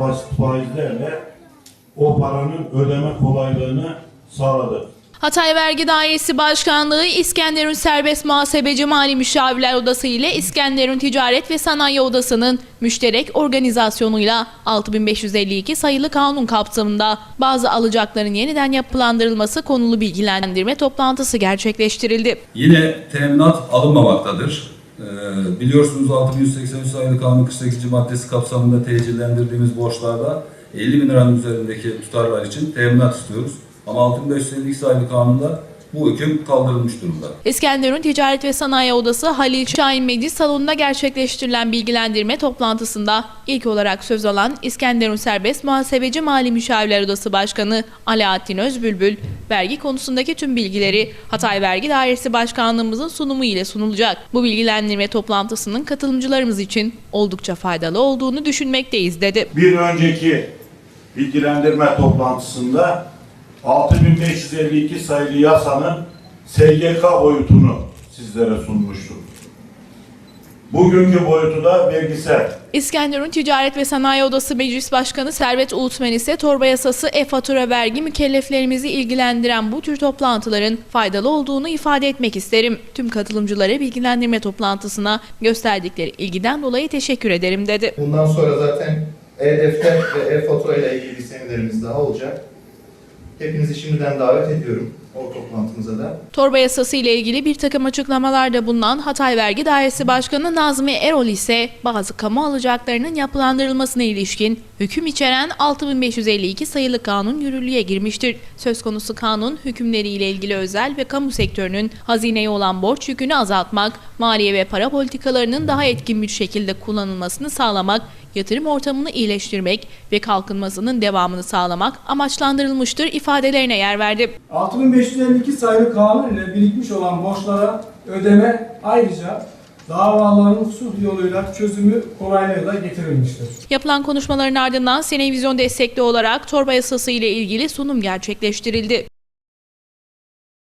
basit faizlerle o paranın ödeme kolaylığını sağladık. Hatay Vergi Dairesi Başkanlığı İskenderun Serbest Muhasebeci Mali Müşavirler Odası ile İskenderun Ticaret ve Sanayi Odası'nın müşterek organizasyonuyla 6552 sayılı kanun kapsamında bazı alacakların yeniden yapılandırılması konulu bilgilendirme toplantısı gerçekleştirildi. Yine teminat alınmamaktadır. Ee, biliyorsunuz 6183 sayılı kanun 48. maddesi kapsamında tecillendirdiğimiz borçlarda 50 bin liranın üzerindeki tutarlar için teminat istiyoruz. Ama 6552 sayılı kanunda bu hüküm kaldırılmış durumda. İskenderun Ticaret ve Sanayi Odası Halil Şahin Meclis Salonu'nda gerçekleştirilen bilgilendirme toplantısında ilk olarak söz alan İskenderun Serbest Muhasebeci Mali Müşavirler Odası Başkanı Alaaddin Özbülbül, vergi konusundaki tüm bilgileri Hatay Vergi Dairesi Başkanlığımızın sunumu ile sunulacak. Bu bilgilendirme toplantısının katılımcılarımız için oldukça faydalı olduğunu düşünmekteyiz dedi. Bir önceki bilgilendirme toplantısında 6552 sayılı yasanın SGK boyutunu sizlere sunmuştuk. Bugünkü boyutu da vergisel. İskenderun Ticaret ve Sanayi Odası Meclis Başkanı Servet Uğutmen ise torba yasası e-fatura vergi mükelleflerimizi ilgilendiren bu tür toplantıların faydalı olduğunu ifade etmek isterim. Tüm katılımcılara bilgilendirme toplantısına gösterdikleri ilgiden dolayı teşekkür ederim dedi. Bundan sonra zaten e-defter ve e-fatura ile ilgili seminerimiz daha olacak. Hepinizi şimdiden davet ediyorum o toplantımıza da. Torba yasası ile ilgili bir takım açıklamalarda bulunan Hatay Vergi Dairesi Başkanı Nazmi Erol ise bazı kamu alacaklarının yapılandırılmasına ilişkin hüküm içeren 6552 sayılı kanun yürürlüğe girmiştir. Söz konusu kanun hükümleriyle ilgili özel ve kamu sektörünün hazineye olan borç yükünü azaltmak, maliye ve para politikalarının daha etkin bir şekilde kullanılmasını sağlamak, yatırım ortamını iyileştirmek ve kalkınmasının devamını sağlamak amaçlandırılmıştır ifadelerine yer verdi. 6552 sayılı kanun ile birikmiş olan borçlara ödeme ayrıca davaların sulh yoluyla çözümü kolaylığı da getirilmiştir. Yapılan konuşmaların ardından Senevizyon destekli olarak torba yasası ile ilgili sunum gerçekleştirildi.